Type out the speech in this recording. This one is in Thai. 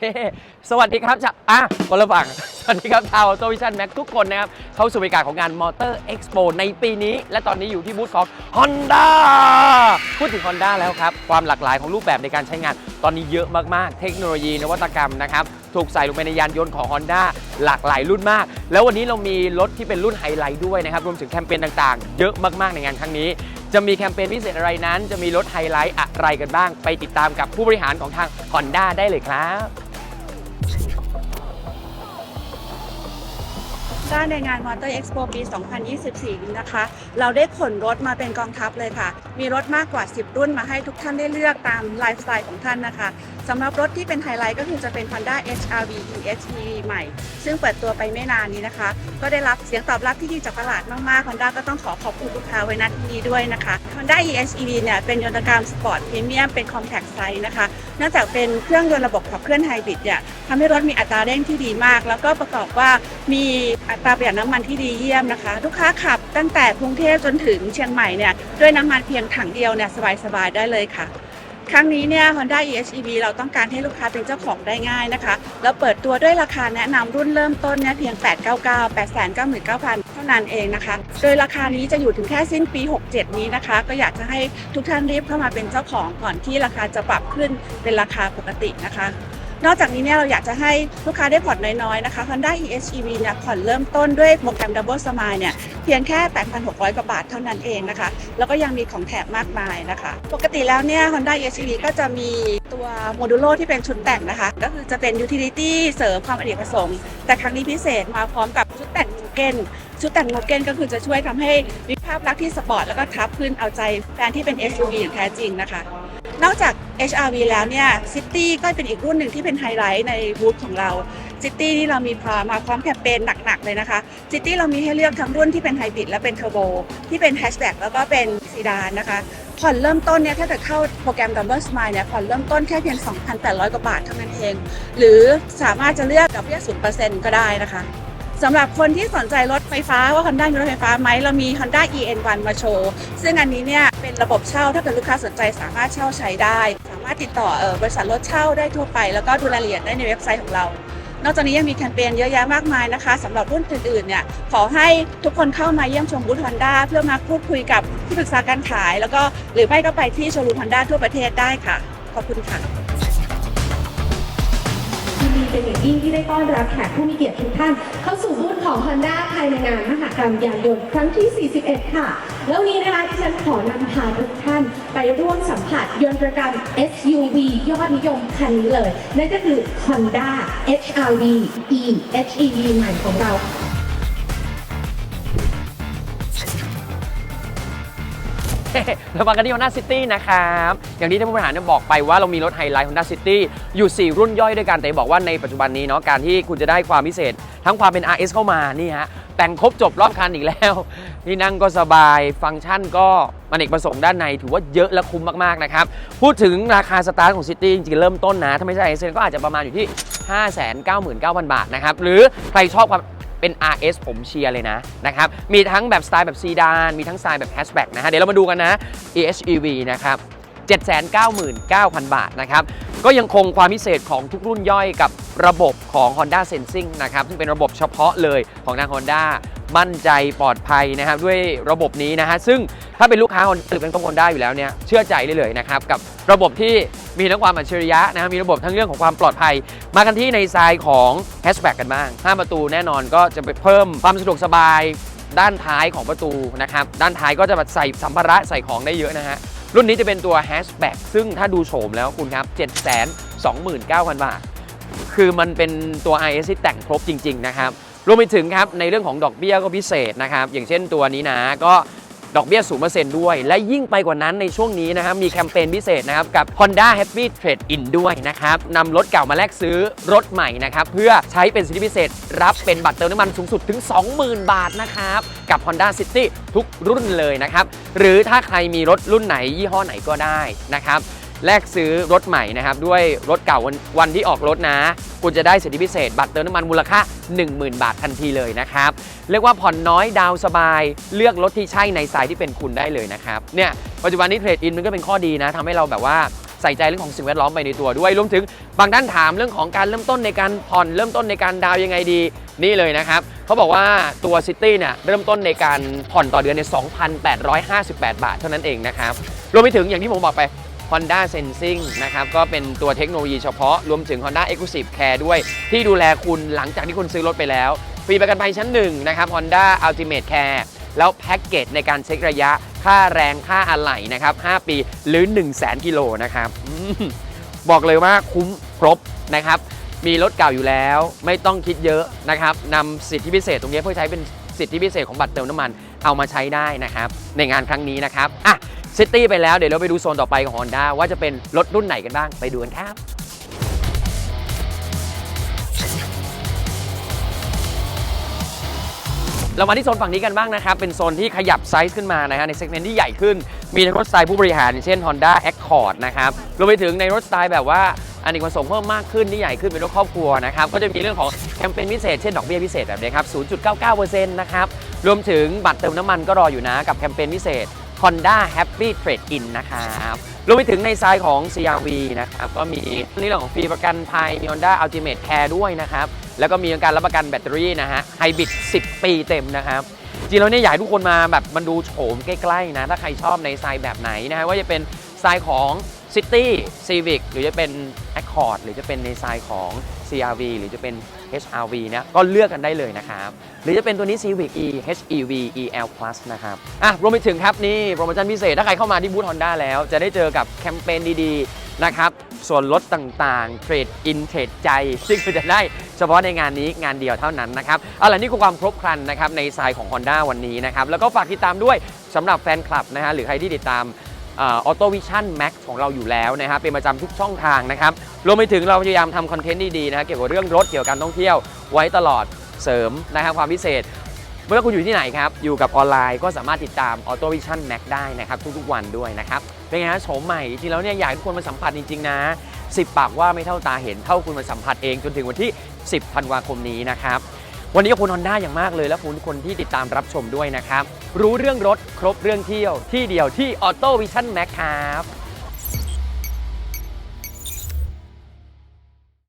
เย้สวัสดีครับชาอะคนละฝั่ง สวัสดีครับชาวโซวิชันแม็กทุกคนนะครับ เข้าสู่บรรยากาศของงานมอเตอร์เอ็กซ์โปในปีนี้ และตอนนี้อยู่ที่บูธของ Honda พูดถึง Honda แล้วครับ ความหลากหลายของรูปแบบในการใช้งาน ตอนนี้เยอะมาก ๆ เทคโนโลยีนวัตกรรมนะครับ ถูกใส่ลงไปในยานยนต์ของ Honda หลากหลายรุ่นมาก แล้ววันนี้เรามีรถที่เป็นรุ่นไฮไลท์ด้วยนะครับ รวมถึงแคมเปญต่าง ๆ เยอะมาก ๆ ในงานครั้งนี้จะมีแคมเปญพิเศษอะไรนั้น จะมีรถไฮไลท์อะไรกันบ้าง ไปติดตามกับผู้บริหารของทาง Honda ได้เลยครับ Thank you. ด้านในงาน Motor Expo ปี 2024นี้นะคะ เราได้ขนรถมาเป็นกองทัพเลยค่ะ มีรถมากกว่า 10 รุ่นมาให้ทุกท่านได้เลือกตามไลฟ์สไตล์ของท่านนะคะสำหรับรถที่เป็นไฮไลท์ก็คือจะเป็น Honda HR-V EHEV ใหม่ ซึ่งเปิดตัวไปไม่นานนี้นะคะ ก็ได้รับเสียงตอบรับที่ดีจากตลาดมากๆ Honda ก็ต้องขอขอบคุณลูกค้าไว้ณที่นี้ด้วยนะคะ Honda EHEV เนี่ยเป็นยนตกรรมสปอร์ตพรีเมียมเป็น compact size นะคะเนื่องจากเป็นเครื่องยนต์ระบบขับเคลื่อนไฮบริดเนี่ยทำให้รถมีอัตราเร่งที่ดีมาก แล้วก็ประกอบว่ามีอัตราประหยัดน้ำมันที่ดีเยี่ยมนะคะ ลูกค้าขับตั้งแต่กรุงเทพจนถึงเชียงใหม่เนี่ยด้วยน้ำมันเพียงถังเดียวเนี่ยสบายๆได้เลยค่ะ ครั้งนี้เนี่ย Honda EHEV เราต้องการให้ลูกค้าเป็นเจ้าของได้ง่ายนะคะ แล้วเปิดตัวด้วยราคาแนะนำรุ่นเริ่มต้นเนี่ยเพียง 899 899,000 เท่านั้นเองนะคะ โดยราคานี้จะอยู่ถึงแค่สิ้นปี 67 นี้นะคะ ก็อยากจะให้ทุกท่านรีบเข้ามาเป็นเจ้าของก่อนที่ราคาจะปรับขึ้นเป็นราคาปกตินะคะ นอกจากนี้เนี่ยเราอยากจะให้ลูกค้าได้ผ่อนน้อยๆนะคะ Honda EHEV เนี่ยผ่อนเริ่มต้นด้วยโปรแกรม Double Smile เนี่ยเพียงแค่ 8,600 กว่าบาทเท่านั้นเองนะคะ แล้วก็ยังมีของแถมมากมายนะคะ ปกติแล้วเนี่ย Honda EHEV ก็จะมีตัวโมดูโลที่เป็นชุดแต่งนะคะ ก็คือจะเป็น Utility เสริมความอเนกประสงค์ แต่ครั้งนี้พิเศษมาพร้อมกับชุดแต่งโมเกนชุดแต่งโมเกนก็คือจะช่วยทำให้มีภาพลักษณ์ที่สปอร์ตแล้วก็ทับขึ้นเอาใจแฟนที่เป็น SUV อย่างแท้จริงนะคะ นอกจาก HRV แล้วเนี่ย City ก็เป็นอีกรุ่นหนึ่งที่เป็นไฮไลท์ในบูธของเรา City นี่เรามีพามาพร้อมแคมเปญหนักๆเลยนะคะ City เรามีให้เลือกทั้งรุ่นที่เป็นไฮบริดและเป็นเทอร์โบที่เป็นแฮชแบ็กแล้วก็เป็นซีดานนะคะผ่อนเริ่มต้นเนี่ยถ้าเกิดเข้าโปรแกรม Double Smile เนี่ยผ่อนเริ่มต้นแค่เพียง 2,800 กว่าบาทเท่านั้นเอง หรือสามารถจะเลือกกับเบี้ย0%ก็ได้นะคะ สำหรับคนที่สนใจรถไฟฟ้าว่า Honda มีรถไฟฟ้าไหมเรามี Honda EN1 มาโชว์ ซึ่งอันนี้เนี่ยเป็นระบบเช่าถ้าเกิดลูกค้าสนใจสามารถเช่าใช้ได้ สามารถติดต่อเออบริษัทรถเช่าได้ทั่วไป แล้วก็ดูรายละเอียดได้ในเว็บไซต์ของเรา นอกจากนี้ยังมีแคมเปญเยอะแยะมากมายนะคะสำหรับรุ่นอื่นๆเนี่ยขอให้ทุกคนเข้ามาเยี่ยมชมบูธ Honda เพื่อมาพูดคุยกับที่ปรึกษาการขาย แล้วก็หรือไม่ก็ไปที่โชว์รูม Honda ทั่วประเทศได้ค่ะ ขอบคุณค่ะ เป็นอย่างยิ่งที่ได้ต้อนรับแขกผู้มีเกียรติทุกท่าน เข้าสู่บูธของ Honda ภายในงานมหกรรมยานยนต์ครั้งที่ 41 ค่ะ แล้วนนี้นะคะที่ฉันขอนำพาทุกท่าน ไปร่วมสัมผัสยนตรกรรม SUV ยอดนิยมคันนี้เลย นั่นก็คือ Honda HR-V e HEV ใหม่ของเรา เรามากันที่ Honda City นะครับ อย่างที่ท่านผู้บริหารบอกไปว่าเรามีรถไฮไลท์ Honda City อยู่ 4 รุ่นย่อยด้วยกันแต่บอกว่าในปัจจุบันนี้เนาะการที่คุณจะได้ความพิเศษ ทั้งความเป็น RS เข้ามานี่ฮะแต่งครบจบรอบคันอีกแล้วที่นั่งก็สบายฟังก์ชันก็อเนกประสงค์ด้านในถือว่าเยอะและคุ้มมาก ๆ นะครับ พูดถึงราคาสตาร์ทของ City จริง ๆ เริ่มต้นนะ ถ้าไม่ใช่ RS ก็อาจจะประมาณอยู่ที่ 599,000 บาทนะครับ หรือใครชอบความ เป็น RS ผมเชียร์เลยนะนะครับ มีทั้งแบบสไตล์แบบซีดาน มีทั้งสไตล์แบบแฮชแบ็กนะฮะ เดี๋ยวเรามาดูกันนะ EHEV นะครับ 799,000 บาทนะครับ ก็ยังคงความพิเศษของทุกรุ่นย่อยกับระบบของ Honda Sensing นะครับ ซึ่งเป็นระบบเฉพาะเลยของทาง Honda มั่นใจปลอดภัยนะครับ ด้วยระบบนี้นะฮะ ซึ่ง ถ้าเป็นลูกค้า Honda หรือเป็นต้อง Honda อยู่แล้วเนี่ยเชื่อใจได้เลยนะครับกับระบบที่มีทั้งความอัจฉริยะนะครับมีระบบทั้งเรื่องของความปลอดภัย มากันที่ในทรายของแฮชแบ็กกันบ้าง5ประตูแน่นอนก็จะไปเพิ่มความสะดวกสบายด้านท้ายของประตูนะครับด้านท้ายก็จะใส่สัมภาระใส่ของได้เยอะนะฮะรุ่นนี้จะเป็นตัวแฮชแบ็กซึ่งถ้าดูโฉมแล้วคุณครับ 729,000 บาท คือมันเป็นตัว IS ที่แต่งครบจริง ๆ นะครับรวมไปถึงครับในเรื่องของดอกเบี้ยก็พิเศษนะครับ อย่างเช่นตัวนี้นะก็ ดอกเบี้ย0%ด้วย และยิ่งไปกว่านั้นในช่วงนี้นะครับมีแคมเปญพิเศษนะครับกับ Honda Happy Trade In ด้วยนะครับนำรถเก่ามาแลกซื้อรถใหม่นะครับเพื่อใช้เป็นสิทธิพิเศษ รับเป็นบัตรเติมน้ำมันสูงสุดถึง 20,000 บาทนะครับกับ Honda City ทุกรุ่นเลยนะครับหรือถ้าใครมีรถรุ่นไหนยี่ห้อไหนก็ได้นะครับ แลกซื้อรถใหม่นะครับ ด้วยรถเก่าวันวันที่ออกรถนะ คุณจะได้สิทธิพิเศษ บัตรเติมน้ำมันมูลค่า 10,000 บาททันทีเลยนะครับ เรียกว่าผ่อนน้อยดาวสบาย เลือกรถที่ใช่ในสายที่เป็นคุณได้เลยนะครับเนี่ยปัจจุบันนี้เทรดอินมันก็เป็นข้อดีนะทำให้เราแบบว่าใส่ใจเรื่องของสิ่งแวดล้อมไปในตัวด้วยรวมถึงบางท่านถามเรื่องของการเริ่มต้นในการผ่อนเริ่มต้นในการดาวยังไงดีนี่เลยนะครับเขาบอกว่าตัวซิตี้เนี่ยเริ่มต้นในการผ่อนต่อเดือนใน 2,858 บาทเท่านั้นเองนะครับรวมไปถึงอย่างที่ผมบอกไป Honda Sensing นะครับก็เป็นตัวเทคโนโลยีเฉพาะรวมถึง Honda Exclusive Care ด้วย ที่ดูแลคุณหลังจากที่คุณซื้อรถไปแล้วฟรีประกันภัยชั้นหนึ่งนะครับ Honda Ultimate Care แล้วแพ็กเกจในการเช็คระยะค่าแรงค่าอะไหล่นะครับ 5 ปีหรือ 1 0 0 0 0แกิโลนะครับบอกเลยว่าคุ้มครบนะครับ มีรถเก่าอยู่แล้วไม่ต้องคิดเยอะนะครับนำสิทธิพิเศษตรงนี้เพื่อใช้เป็นสิทธิพิเศษของบัตรเติมน้ำมันเอามาใช้ได้นะครับ ในงานครั้งนี้นะครับอะ ซิตี้ไปแล้วเดี๋ยวเราไปดูโซนต่อไปของ Honda ว่าจะเป็นรถรุ่นไหนกันบ้างไปดูกันครับเรามาที่โซนฝั่งนี้กันบ้างนะครับ เป็นโซนที่ขยับไซส์ขึ้นมานะฮะในเซกเมนต์ที่ใหญ่ขึ้น มีรถสไตล์ผู้บริหารอย่างเช่น Honda Accord นะครับรวมไปถึงในรถสไตล์แบบว่าอันนี้ประสงค์เพิ่มมากขึ้นที่ใหญ่ขึ้นเป็นรถครอบครัวนะครับ ก็จะมีเรื่องของแคมเปญพิเศษเช่นดอกเบี้ยพิเศษแบบนี้ครับ 0.99%นะครับ รวมถึงบัตรเติมน้ำมันก็รออยู่นะกับแคมเปญพิเศษ Honda Happy Trade In นะครับรวมไปถึงในไซส์ของ CRV นะครับ ก็มีเรื่องของฟรีประกันภัยมี Honda Ultimate Care ด้วยนะครับ แล้วก็มีการรับประกันแบตเตอรี่นะฮะไฮบริด10 ปีเต็มนะครับจริงแล้วเนี่ยอยากให้ทุกคนมาแบบมันดูโฉมใกล้ๆนะ ถ้าใครชอบในไซส์แบบไหนนะฮะว่าจะเป็นไซส์ของ City Civic หรือจะเป็น Accord หรือจะเป็นในไซส์ของ CRV หรือจะเป็น HRV นี่ยก็เลือกกันได้เลยนะครับ หรือจะเป็นตัวนี้ Civic E HEV EL Plus นะครับอะรวมไปถึงครับนี่โปรโมชั่นพิเศษถ้าใครเข้ามาที่บูธ Honda แล้ว จะได้เจอกับแคมเปญดีๆนะครับส่วนลดต่างๆ เทรดอินเทรดใจ ซึ่งคุณจะได้เฉพาะในงานนี้งานเดียวเท่านั้นนะครับเอาล่ะนี่คือความครบครันนะครับในสายของ Honda วันนี้นะครับแล้วก็ฝากติดตามด้วยสำหรับแฟนคลับนะฮะหรือใครที่ติดตาม ออโต้วิชั่นแม็กของเราอยู่แล้วนะครับเป็นประจำทุกช่องทางนะครับรวมไปถึงเราพยายามทำคอนเทนต์ดีๆนะเกี่ยวกับเรื่องรถเกี่ยวกับการท่องเที่ยวไว้ตลอดเสริมนะครับความพิเศษเมื่อคุณอยู่ที่ไหนครับ อยู่กับออนไลน์ก็สามารถติดตาม Auto Vision Max ได้นะครับทุกๆวันด้วยนะครับ เป็นไงฮะโฉมใหม่ จริงๆแล้วเนี่ยอยากให้ทุกคนมาสัมผัสจริงๆนะ 10 ปากว่าไม่เท่าตาเห็นเท่าคุณมาสัมผัสเองจนถึงวันที่ 10 ธันวาคมนี้นะครับ วันนี้ขอบคุณฮอนด้าอย่างมากเลย และขอบคุณทุกคนที่ติดตามรับชมด้วยนะครับ รู้เรื่องรถครบเรื่องเที่ยวที่เดียวที่ออโต้วิชั่นแม็กครับ